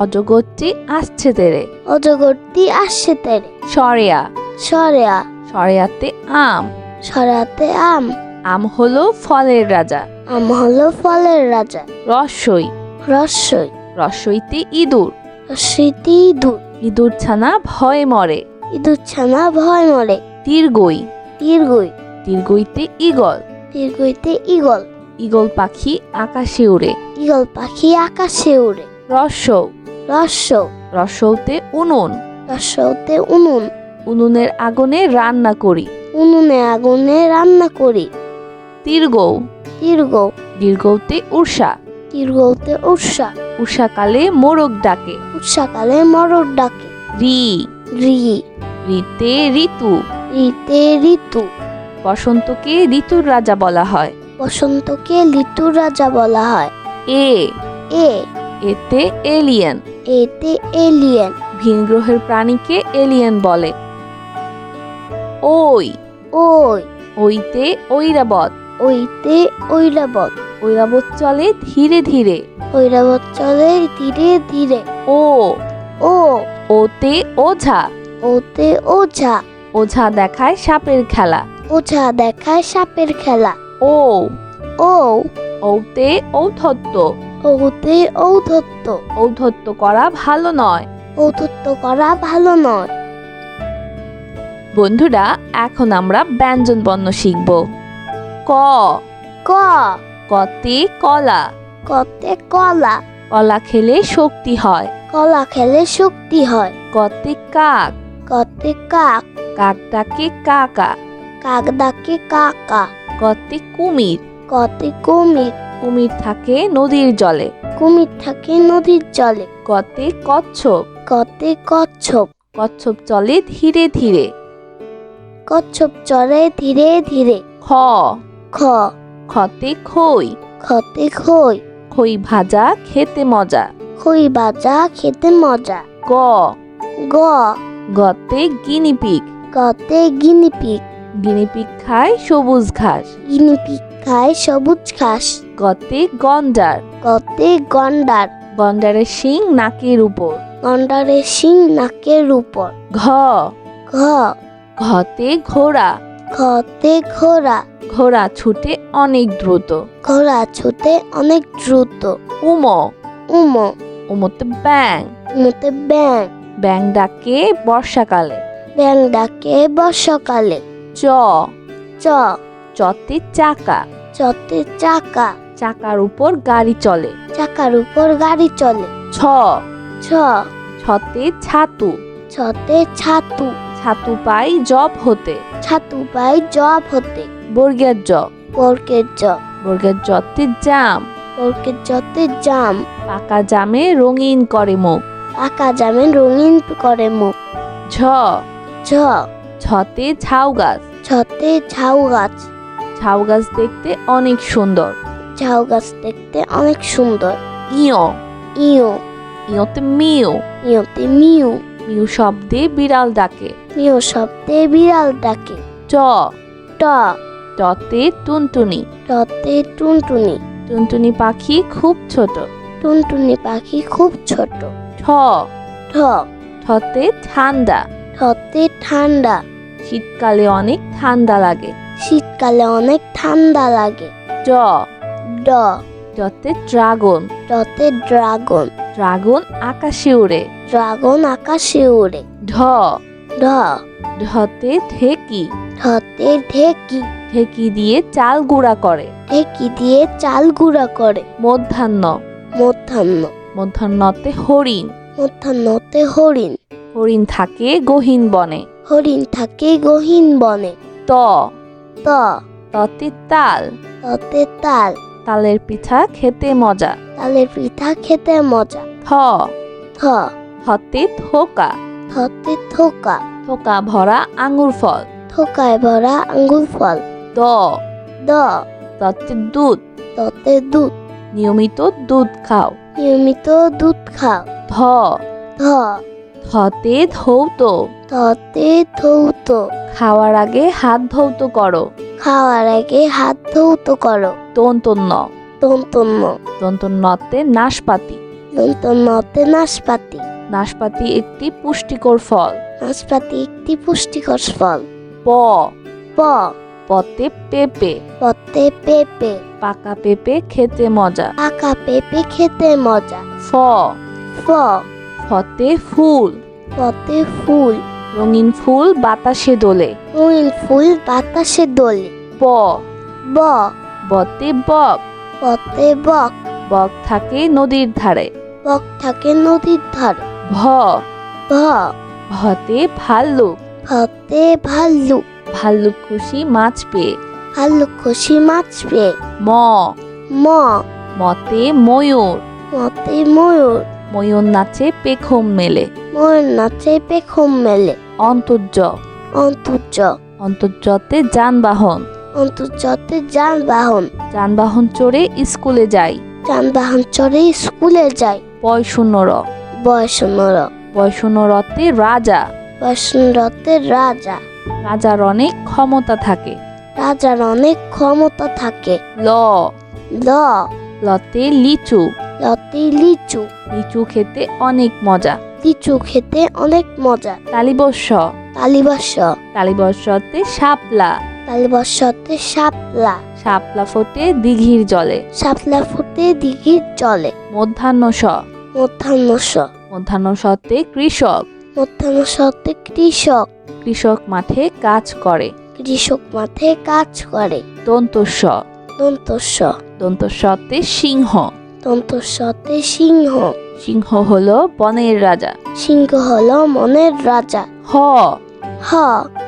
অজগরটি আসছে তেরে। অজগরটি আসছে তেরে। সরেয়া। সরেয়া। সরেয়াতে আম। সরাতে আম। আম হলো ফলের রাজা। আম হলো ফলের রাজা। রসই। রসই। রসইতে ইঁদুর। রসইটি ইঁদুর। ইঁদুর ছানা ভয়ে মরে। ইঁদুর ছানা ভয় মরে। তীরগই। তীরগই। তীরগইতে ইগল তীরগইতে ইগল ইগল পাখি আকাশে উড়ে। ইগল পাখি আকাশে উড়ে। রসৌ রসৌ রসৌতে উনুন। রসৌতে উনুন। উনুনের আগুনে রান্না করি। উনুনে আগুনে রান্না করি। তীরগৌ তীর্গৌ দীর্ঘতে উষা। তীর্গৌতে উৎসা উষাকালে মোরগ ডাকে। উৎসাকালে মোরগ ডাকে। রি। রি। রিতে ঋতু। ঋতে ঋতু। বসন্তকে ঋতুর রাজা বলা হয়। বসন্তকে ঋতুর রাজা বলা হয়। এ। এ। এতে এলিয়েন। এতে এলিয়েন। ভিন গ্রহের প্রাণীকে এলিয়েন বলে। ওই। ওই। ওইতে ঐরাবত ওইতে ঐরাবত ঐরাবত চলে ধীরে ধীরে। ঐরাবত চলে ধীরে ধীরে। ও। ও। ওতে ওঝা। ওতে ওঝা। ওঝা দেখায় সাপের খেলা। ওঝা দেখায় সাপের খেলা। ও। ও। ওতে ঔথত্য ওতে ঔধত্য ঔধত্য করা ভালো নয়। ঔধত্য করা ভালো নয়। বন্ধুরা এখন আমরা ব্যঞ্জন বর্ণ শিখব। ক। ক। কতে কলা। কতে কলা। কলা খেলে শক্তি হয়। কলা খেলে শক্তি হয়। কতে কাক। কতে কাক। কাকটাকে কাকা। কাক ডাকে কাকা। কতে কুমির। কতে কুমির। কুমির থাকে নদীর জলে। কুমির থাকে নদীর জলে। কতে কচ্ছপ। কতে কচ্ছপ। কচ্ছপ চলে ধীরে ধীরে। কচ্ছপ চলে ধীরে ধীরে। খ। খ। খতে খই। খতে খই। খই ভাজা খেতে মজা। খই ভাজা খেতে মজা। গ। গ। গতে গিনিপিগ গতে গিনিপিগ গিনিপিগ খায় সবুজ ঘাস। গিনিপিগ খায় সবুজ ঘাস। গতে গন্ডার। গতে গন্ডার। গন্ডারের শিং নাকের উপর। গন্ডারের শিং নাকের উপর। ঘ। ঘ। ঘতে ঘোড়া। ঘতে ঘোড়া। ঘোড়া ছুটে অনেক দ্রুত। ঘোড়া ছুটে অনেক দ্রুত। উম। উম। উমতে ব্যাং মতে ব্যাং ব্যাং ডাকে বর্ষাকালে। ব্যাং ডাকে বর্ষাকালে। চ। চ। চতে চাকা। চতে চাকা। চাকার উপর গাড়ি চলে। চাকার উপর গাড়ি চলে। ছ। ছ। ছতে ছাতু। ছতে ছাতু। ছাতু পাই জব হতে। ছাতু পাই জব হতে। বর্গের জ। বর্গের জ। বর্গের জতে জাম। বর্গের জতে জাম। পাকা জামে রঙিন করে মুখ। পাকা জামে রঙিন করে মুখ। ঝ। ঝ। ছতে ঝাউ গাছ ছতে ঝাউ গাছ ঝাউ গাছ দেখতে অনেক সুন্দর। ঝাউ গাছ দেখতে অনেক সুন্দর। ইয়। ইও ইয়তে মিউ ইওতে মিউ মিউ শব্দে বিড়াল ডাকে। মিউ শব্দে বিড়াল ডাকে। ট। ট। টতে টুনটুনি। টতে টুনটুনি। টুনটুনি পাখি খুব ছোট। টুনটুনি পাখি খুব ছোট। ঠ। ঠ। ঠতে ঠান্ডা। ঠতে ঠান্ডা। শীতকালে অনেক ঠান্ডা লাগে। শীতকালে অনেক ঠান্ডা লাগে। ড ড। ডতে ড্রাগন। ডতে ড্রাগন। ড্রাগন আকাশে উড়ে। ড্রাগন আকাশে উড়ে। ঢ। ঢ। ঢতে ঢেকি। ঢতে ঢেকি। ঢেকি দিয়ে চাল গুঁড়া করে। ঢেকি দিয়ে চাল গুঁড়া করে। মধ্যাহ্ন। মধ্যাহ্ন। মধ্যাহ্নতে হরিণ। মধ্যাহ্নতে হরিণ। হরিণ থাকে গহীন বনে। হরিণ থাকে গহীন বনে। ত। ত। ততে তাল। ততে তাল। তালের পিঠা খেতে মজা। তালের পিঠা খেতে মজা। থ থ থতে থোকা থতে থোকা থোকা ভরা আঙুর ফল। থোকায় ভরা আঙ্গুর ফল। দ। দ। দতে দুধ। ততে দুধ। নিয়মিত দুধ খাও। নিয়মিত দুধ খাও। ধ ধ ধতে ধৌত। ততে ধৌত। খাওয়ার আগে হাত ধৌত করো। খাওয়ার আগে হাত ধৌত করো। দন্তন্য দন্তন্য দন্তন্যতে নাশপাতি। দন্তন্যতে নাশপাতি। নাশপাতি একটি পুষ্টিকর ফল। নাশপাতি একটি পুষ্টিকর ফল। প। প। পতে পেঁপে। পতে পেঁপে। পাকা পেঁপে খেতে মজা। পাকা পেঁপে খেতে মজা। ফ। ফ। ফতে ফুল। পতে ফুল। রঙিন ফুল বাতাসে দোলে। রঙিন ফুল বাতাসে দোলে। ব। ব। বতে বক। পতে বক। বক থাকে নদীর ধারে। বক থাকে নদীর ধারে। ভ। ভ। ভতে ভাল্লুক। ভতে ভাল্লুক। ভাল্লুক খুশি মাছ পেয়ে। ভাল্লুক খুশি মাছ পেয়ে। ম। ম। মতে ময়ূর। মতে ময়ূর। ময়ূর নাচে পেখম মেলে। ময়ূর নাচে পেখম মেলে। অন্তর্য। অন্তর্য। অন্তর্যতে যানবাহন। অন্তর্যতে যানবাহন। যানবাহন চড়ে স্কুলে যাই। যানবাহন চড়ে স্কুলে যায় পয়শূন্য র। বয়সনর পয়শূন্য রতে রাজা। বয়সনরতের রাজা। রাজার অনেক ক্ষমতা থাকে। রাজার অনেক ক্ষমতা থাকে। ল। ল। লতে লিচু। লতে লিচু। লিচু খেতে অনেক মজা। লিচু খেতে অনেক মজা। তালিবর্ষ। তালিবাস তালিবর্ষতে শাপলা। তালিবাসতে শাপলা। শাপলা ফোটে দিঘির জলে। শাপলা ফুটে দিঘির জলে। মধ্যাহ্ন স মধ্যাহ্ন স মধ্যাহ্ন সতে কৃষক। মধ্যাহ্ন সতে কৃষক। কৃষক মাঠে কাজ করে। কৃষক মাঠে কাজ করে। দন্তস্ব। দন্তস্ব। দন্তস্বতে সিংহ। দন্তস্বতে সিংহ। সিংহ হলো বনের রাজা। সিংহ হলো মনের রাজা। হ। হ।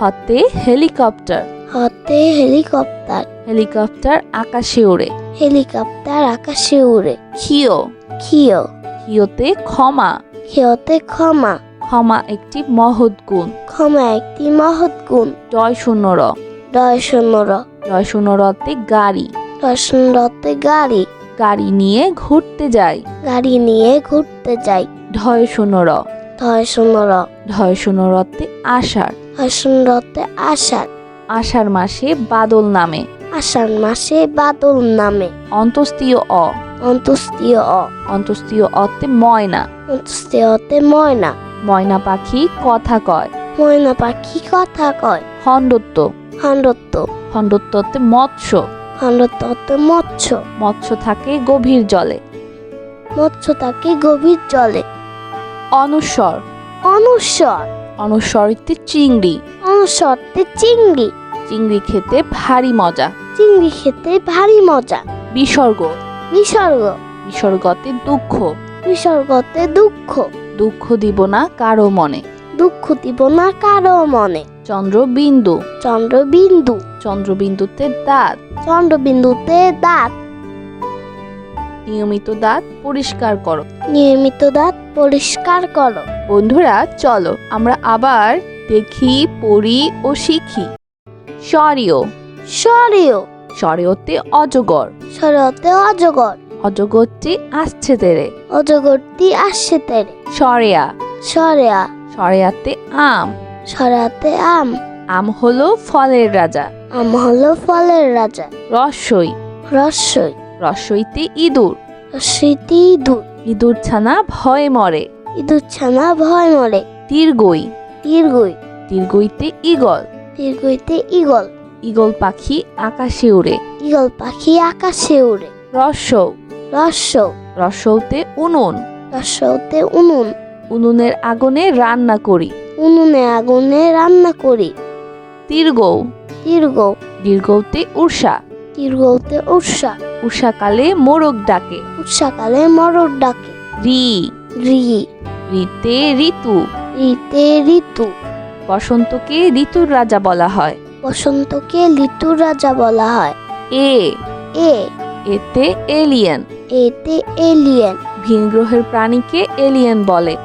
হতে হেলিকপ্টার। হতে হেলিকপ্টার। হেলিকপ্টার আকাশে ওড়ে। হেলিকপ্টার আকাশে উড়ে ক্ষিয়। ক্ষিয়। ক্ষিয়তে ক্ষমা। ক্ষিয়তে ক্ষমা। ক্ষমা একটি মহৎ গুণ। ক্ষমা একটি মহৎ গুণ। জয় শূন্য র ডয় শূন্যর জয় শূন্য রতে গাড়ি। রতে গাড়ি। গাড়ি নিয়ে ঘুরতে যাই। গাড়ি নিয়ে ঘুরতে যাই। ঢয় শূন্য র। ধয় শূন্যর ঢয় শূন্য রতে আষাঢ়। রতে আষাঢ়। আষাঢ় মাসে বাদল নামে। আষাঢ় মাসে বাদল নামে। অন্তস্তীয় অ। অন্তুস্তীয় অ। অন্তস্তীয় অতে ময়না। অন্তুস্তীয়তে ময়না। ময়না পাখি কথা কয়। ময়না পাখি কথা কয়। খণ্ডত্ব। খণ্ডত্ব। খণ্ডত্বতে মৎস্য। খণ্ডত্বতে মৎস্য। মৎস্য থাকে গভীর জলে। মৎস্য থাকে গভীর জলে। অনুস্বর অনুস্বর অনুস্বরিতে চিংড়ি। অনুস্বরতে চিংড়ি। চিংড়ি খেতে ভারী মজা। চিংড়ি খেতে ভারী মজা। বিসর্গ। বিসর্গ। বিসর্গতে দুঃখ। বিসর্গতে দুঃখ। দুঃখ দিব না কারও মনে। দুঃখ দিব না কারও মনে। চন্দ্রবিন্দু। চন্দ্রবিন্দু। চন্দ্রবিন্দুতে দাঁত। চন্দ্রবিন্দুতে দাঁত। নিয়মিত দাঁত পরিষ্কার করো। নিয়মিত দাঁত পরিষ্কার করো। বন্ধুরা চলো আমরা আবার দেখি পড়ি ও শিখি। স্বরীয়। সরেও স্বরেয়তে অজগর। সরতে অজগর। অজগরটি আসছে তেরে। অজগরটি আসছে তেরে। সরেয়া। সরেয়া। সরেয়াতে আম। সরাতে আম। আম হলো ফলের রাজা। আম হলো ফলের রাজা। রসই। রসই। রসইতে ইঁদুর। রসইতে ইঁদুর। ইঁদুর ছানা ভয়ে মরে। ইঁদুর ছানা ভয় মরে। দীর্ঘই দীর্ঘই দীর্ঘইতে ইগল দীর্ঘইতে ইগল ইগল পাখি আকাশে উড়ে। ইগল পাখি আকাশে উড়ে। রসৌ রস্য রসৌতে উনুন। রস্যতে উনুন। উনুনের আগুনে রান্না করি। উনুনে আগুনে রান্না করি। দীর্ঘ দীর্ঘ দীর্ঘতে উষা। দীর্ঘতে উৎসা উষাকালে মোরগ ডাকে। উৎসাকালে মরর ডাকে। রি। রি। ঋতে ঋতু। ঋতে ঋতু। বসন্তকে ঋতুর রাজা বলা হয়। বসন্তকে ঋতুর রাজা বলা হয়। এ। এ। এতে এলিয়েন। এতে এলিয়েন। ভিন গ্রহের প্রাণীকে এলিয়েন বলে।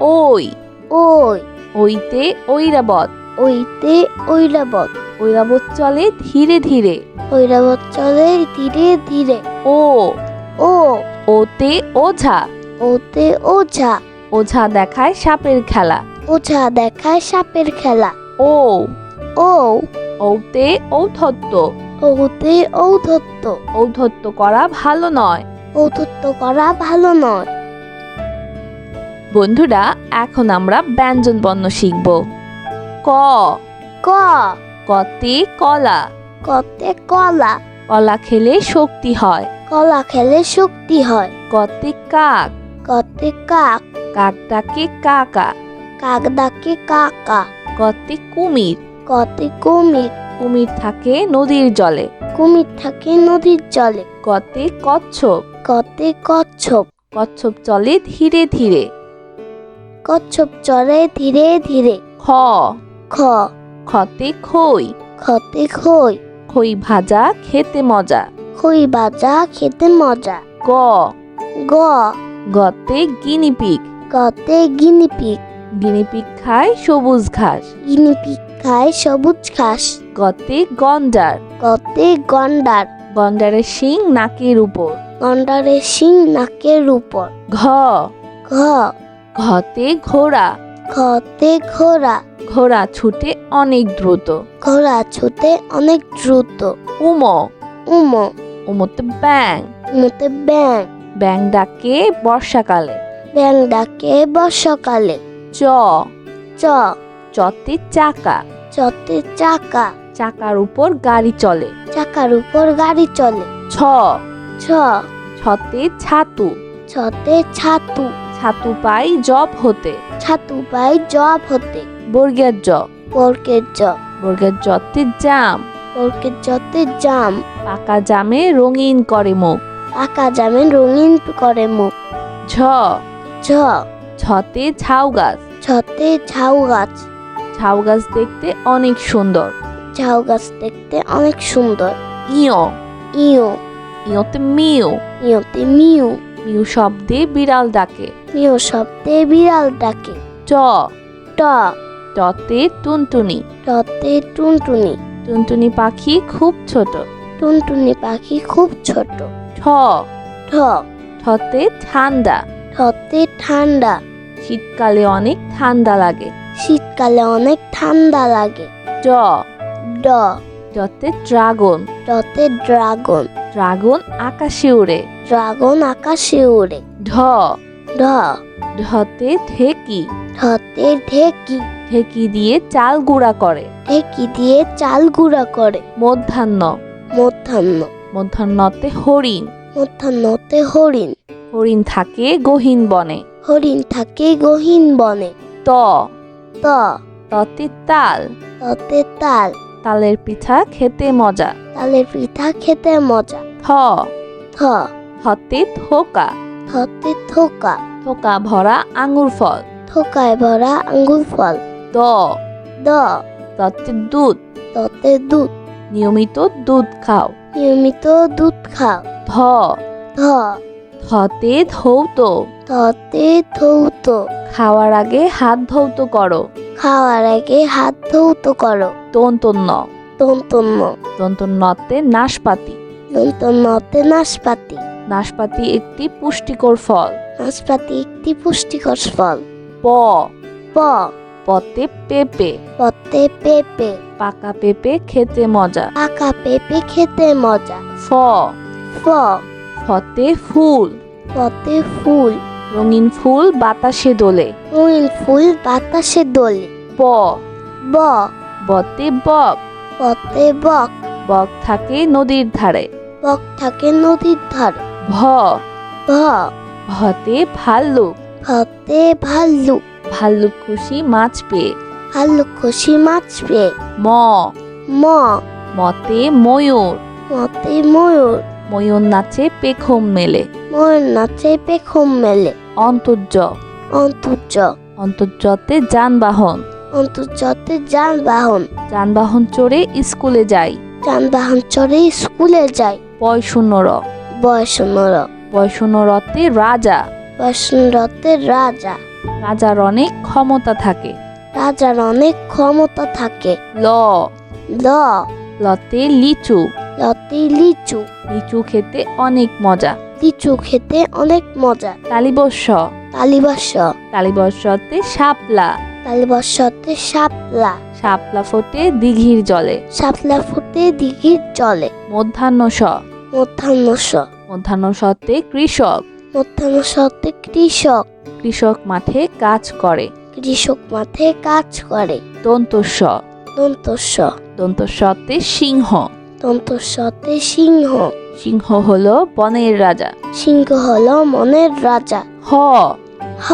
ওই। ওই। ওইতে ঐরাবত। ওইতে ঐরাবত। ঐরাবত চলে ধীরে ধীরে। ঐরাবত চলে ধীরে ধীরে। ও। ও। ওতে ওঝা। ওতে ওঝা। ওঝা দেখায় সাপের খেলা। ওঝা দেখায় সাপের খেলা। ও। ও। ওতে ঔদ্ধত্য। ওতে ঔধত্য ঔদ্ধত্য করা ভালো নয়। ঔধত্য করা ভালো নয়। বন্ধুরা এখন আমরা ব্যঞ্জন বর্ণ শিখব। ক। ক। কতে কলা। কতে কলা। কলা খেলে শক্তি হয়। কলা খেলে শক্তি হয়। কতে কাক। কতে কাক। কাকটাকে কাকা। কাক ডাকে কাকা। কতে কুমির। কতে কুমির। কুমির থাকে নদীর জলে। কুমির থাকে নদীর জলে। কতে কচ্ছপ। কতে কচ্ছপ। কচ্ছপ চলে ধীরে ধীরে। কচ্ছপ চড়ে ধীরে ধীরে। খ। খ। খতে খই। খতে খই। খই ভাজা খেতে মজা। খই ভাজা খেতে মজা। গ। গ। গতে গিনিপিগ গতে গিনিপিগ গিনিপিগ খায় সবুজ ঘাস। গিনিপিগ খায় সবুজ ঘাস। গতে গন্ডার। গতে গন্ডার। গন্ডারের শিং নাকের উপর। গন্ডারের শিং নাকের উপর। ঘ। ঘ। ঘতে ঘোড়া। ঘতে ঘোড়া। ঘোড়া ছুটে অনেক দ্রুত। ঘোড়া ছুটে অনেক দ্রুত। উম। উম। উমতে ব্যাং মতে ব্যাং ব্যাং ডাকে বর্ষাকালে। ব্যাং ডাকে বর্ষাকালে। চ। চ। চতে চাকা। চতে চাকা। চাকার উপর গাড়ি চলে। চাকার উপর গাড়ি চলে। ছ। ছ। ছতে ছাতু। ছতে ছাতু। ছাতু পাই জব হতে। ছাতু পাই জব হতে। বর্গের জ। বর্গের জ। বর্গের জতে জাম। বর্গের জতে জাম। পাকা জামে রঙিন করে মুখ। পাকা জামে রঙিন করে মুখ। ঝ। ঝ। ছতে ঝাউ গাছ। ছতে ঝাউ গাছ। ঝাউ গাছ দেখতে অনেক সুন্দর। ঝাউ গাছ দেখতে অনেক সুন্দর। ইয়। ইও ইয়তে মিউ ইওতে মিউ মিউ শব্দে বিড়াল ডাকে। মিউ শব্দে বিড়াল ডাকে। ট। ট। টতে টুনটুনি। টতে টুনটুনি। টুনটুনি পাখি খুব ছোট। টুনটুনি পাখি খুব ছোট। ঠ। ঠ। ঠতে ঠান্ডা। ঠতে ঠান্ডা। শীতকালে অনেক ঠান্ডা লাগে। শীতকালে অনেক ঠান্ডা লাগে। ড ড। ডতে ড্রাগন। ডতে ড্রাগন। ড্রাগন আকাশে উড়ে। ড্রাগন আকাশে উড়ে। ঢ। ঢ। ঢতে ঢেকি। ঢতে ঢেকি। ঢেকি দিয়ে চাল গুঁড়া করে। ঢেকি দিয়ে চাল গুঁড়া করে। মধ্যাহ্ন। মধ্যাহ্ন। মধ্যাহ্নতে হরিণ। মধ্যাহ্নতে হরিণ। হরিণ থাকে গহীন বনে। হরিণ থাকে গহীন বনে। ত। ত। ততে তাল। ততে তাল। তালের পিঠা খেতে মজা। তালের পিঠা খেতে মজা। থ। থ। থতে থোকা। থতে থোকা। থোকা ভরা আঙুর ফল। থোকায় ভরা আঙ্গুর ফল। দ। দ। ততে দুধ। ততে দুধ। নিয়মিত দুধ খাও। নিয়মিত দুধ খাও। ধ। ধ। ধতে ধৌত। ধতে ধৌত। খাওয়ার আগে হাত ধৌত করো। খাওয়ার আগে হাত ধৌত করো। তন্তন্য। তন্তন্য। তন্তন্যতে নাশপাতি। দন্তন্নতে নাশপাতি। নাশপাতি একটি পুষ্টিকর ফল। নাশপাতি একটি পুষ্টিকর ফল। প। প। পতে পেঁপে। পতে পেঁপে। পাকা পেঁপে খেতে মজা। পাকা পেঁপে খেতে মজা। ফ। ফ। ফতে ফুল। পতে ফুল। রঙিন ফুল বাতাসে দোলে। রঙিন ফুল বাতাসে দোলে। প ব। বতে বক। পতে বক। বক থাকে নদীর ধারে। বক থাকে নদীর ধারে। ভ। ভ। ভতে ভাল্লুক ভতে ভাল্লুক ভাল্লুক খুশি মাছ পেয়ে। ভাল্লুক খুশি মাছ পেয়ে। ম। ম। মতে ময়ূর। মতে ময়ূর। ময়ূর নাচে পেখম মেলে। ময়ূর নাচে পেখম মেলে। অন্তর্য। অন্তর্য। অন্তর্যতে যানবাহন। অন্তর্যতে যানবাহন। যানবাহন চড়ে স্কুলে যাই। যানবাহন চড়ে স্কুলে যায় পয়শূন্য র বয়সনর বয়শূন্য রতে রাজা। বসনরতের রাজা। রাজার অনেক ক্ষমতা থাকে। রাজার অনেক ক্ষমতা থাকে। ল। ল। লতে লিচু। লতি লিচু। লিচু খেতে অনেক মজা। লিচু খেতে অনেক মজা। তালিবস্য তালিবাস তালিবস্যতে শাপলা। তালিবাসতে শাপলা। শাপলা ফোটে দিঘির জলে। শাপলা ফুটে দিঘির জলে। মধ্যাহ্ন স মধ্যাহ্ন স মধ্যাহ্ন সতে কৃষক। মধ্যাহ্ন সতে কৃষক। কৃষক মাঠে কাজ করে। কৃষক মাঠে কাজ করে। দন্তস্ব। দন্তস্ব। দন্তস্বতে সিংহ। দন্তস্বতে সিংহ। সিংহ হলো বনের রাজা। সিংহ হলো মনের রাজা। হ। হ।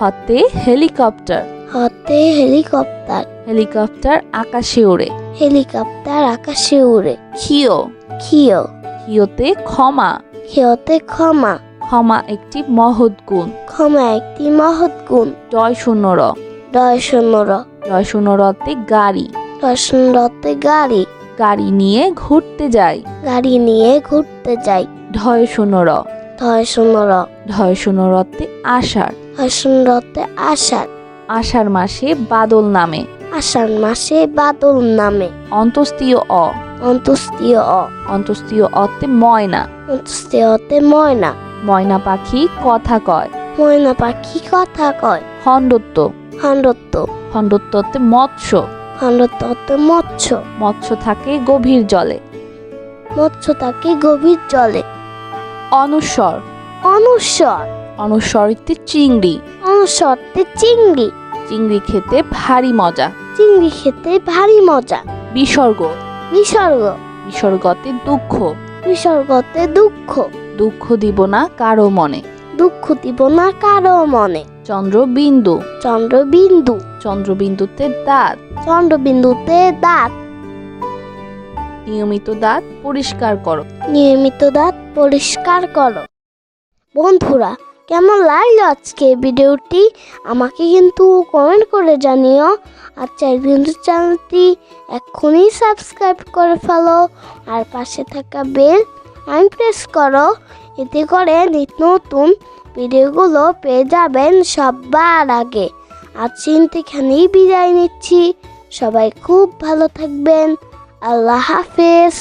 হতে হেলিকপ্টার। হতে হেলিকপ্টার। হেলিকপ্টার আকাশে ওড়ে। হেলিকপ্টার আকাশে উড়ে ক্ষিয়। ক্ষিয়। ক্ষিয়তে ক্ষমা। ক্ষিয়তে ক্ষমা। ক্ষমা একটি মহৎ গুণ। ক্ষমা একটি মহৎ গুণ। জয় শূন্য র। ডয় র। জয় শূন্য রতে গাড়ি। রতে গাড়ি। গাড়ি নিয়ে ঘুরতে যাই। গাড়ি নিয়ে ঘুরতে যাই। ঢয় শূন্য র। ধয় র। ঢয় শূন্য রতে আষাঢ় হয় শূন্যতে আষাঢ় আষাঢ় মাসে বাদল নামে। আষাঢ় মাসে বাদল নামে। অন্তস্তীয় অ। অন্তুস্তীয় অ। অন্তস্তীয় অতে ময়না। অন্তুস্তীয়তে ময়না। ময়না পাখি কথা কয়। ময়না পাখি কথা কয়। খণ্ডত্ব। খণ্ডত্ব। খণ্ডত্বতে মৎস্য। খণ্ডত্বতে মৎস্য। মৎস্য থাকে গভীর জলে। মৎস্য থাকে গভীর জলে। অনুস্বর অনুস্বর অনুস্বরিতে চিংড়ি। অনুস্বরতে চিংড়ি। চিংড়ি খেতে ভারী মজা। চিংড়ি খেতে ভারী মজা। বিসর্গ। বিসর্গ। বিসর্গতে দুঃখ। বিসর্গতে দুঃখ। দুঃখ দিব না কারও মনে। দুঃখ দিব না কারও মনে। চন্দ্রবিন্দু। চন্দ্রবিন্দু। চন্দ্রবিন্দুতে দাঁত। চন্দ্রবিন্দুতে দাঁত। নিয়মিত দাঁত পরিষ্কার করো। নিয়মিত দাঁত পরিষ্কার করো। বন্ধুরা কেমন লাগল আজকে ভিডিওটি? আমাকে কিন্তু কমেন্ট করে জানিও। আর চাই কিন্তু চ্যানেলটি এক্ষুনি সাবস্ক্রাইব করে ফেলো। আর পাশে থাকা বেল আইন প্রেস করো। এতে করে নিত্য নতুন ভিডিওগুলো পেয়ে যাবেন সবার আগে। আজ চিন্তা এখানেই বিদায় নিচ্ছি। সবাই খুব ভালো থাকবেন। আল্লাহ হাফেজ।